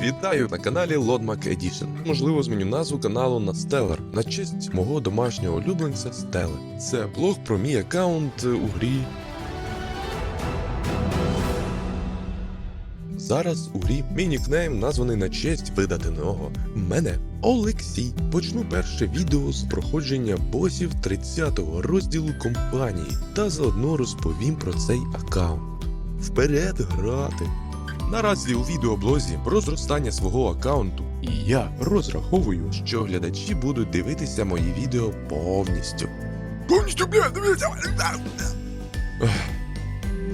Вітаю на каналі Lodmac Edition. Можливо, зміню назву каналу на Stellar на честь мого домашнього улюбленця Стели. Це блог про мій аккаунт у грі. Зараз у грі мій нікнейм названий на честь видатного мене Олексій. Почну перше відео з проходження босів 30-го розділу компанії та заодно розповім про цей аккаунт. Вперед грати! Наразі у відеоблозі про зростання свого аккаунту, і я розраховую, що глядачі будуть дивитися мої відео повністю. Повністю бля, дивіться!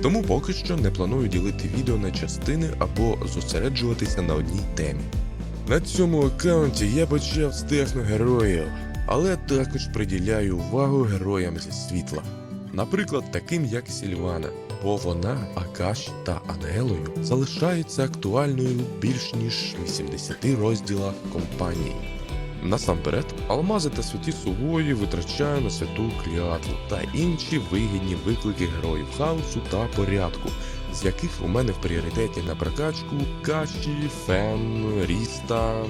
Тому поки що не планую ділити відео на частини або зосереджуватися на одній темі. На цьому аккаунті я почав з техногероїв, але також приділяю увагу героям зі світла. Наприклад, таким як Сільвана, бо вона, Акаші та Ангелою залишається актуальною більш ніж 80 розділах компанії. Насамперед, алмази та святі сувої витрачаю на святу клятву та інші вигідні виклики героїв хаосу та порядку, з яких у мене в пріоритеті на прокачку Каші, Фен, Ріста,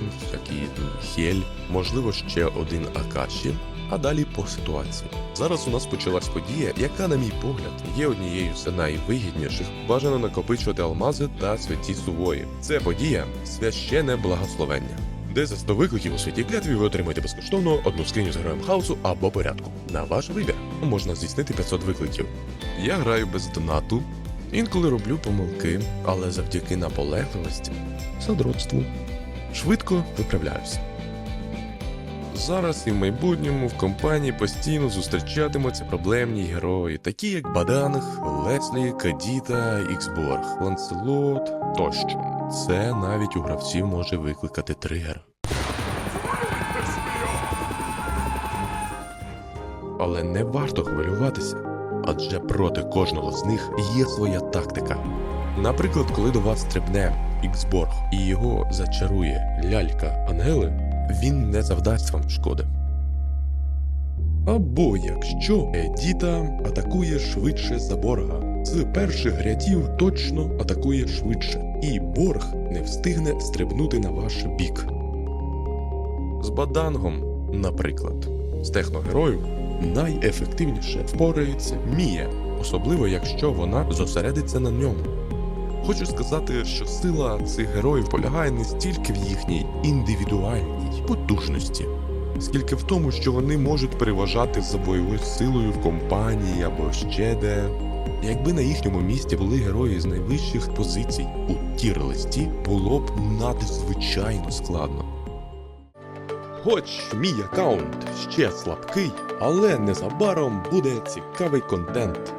Хель, можливо ще один Акаші, а далі по ситуації. Зараз у нас почалась подія, яка, на мій погляд, є однією з найвигідніших. Бажано накопичувати алмази та святі сувої. Це подія священне благословення. Де за 100 викликів у святі клятві ви отримаєте безкоштовно одну скриню з героєм хаосу або порядку. На ваш вибір можна здійснити 500 викликів. Я граю без донату, інколи роблю помилки, але завдяки наполегливості, задротству, швидко виправляюся. Зараз і в майбутньому в компанії постійно зустрічатимуться проблемні герої, такі як Баданг, Леслі, Кадіта, Іксборг, Ланселот тощо. Це навіть у гравців може викликати тригер. Але не варто хвилюватися, адже проти кожного з них є своя тактика. Наприклад, коли до вас стрибне Іксборг і його зачарує лялька Ангели, він не завдасть вам шкоди. Або якщо Едіта атакує швидше за Борга, з перших рядів точно атакує швидше, і Борг не встигне стрибнути на ваш бік. З Бадангом, наприклад, з техногерою найефективніше впорається Мія, особливо якщо вона зосередиться на ньому. Хочу сказати, що сила цих героїв полягає не стільки в їхній індивідуальній потужності, скільки в тому, що вони можуть переважати за бойовою силою в компанії або ще де. Якби на їхньому місці були герої з найвищих позицій у тір-листі, було б надзвичайно складно. Хоч мій аккаунт ще слабкий, але незабаром буде цікавий контент.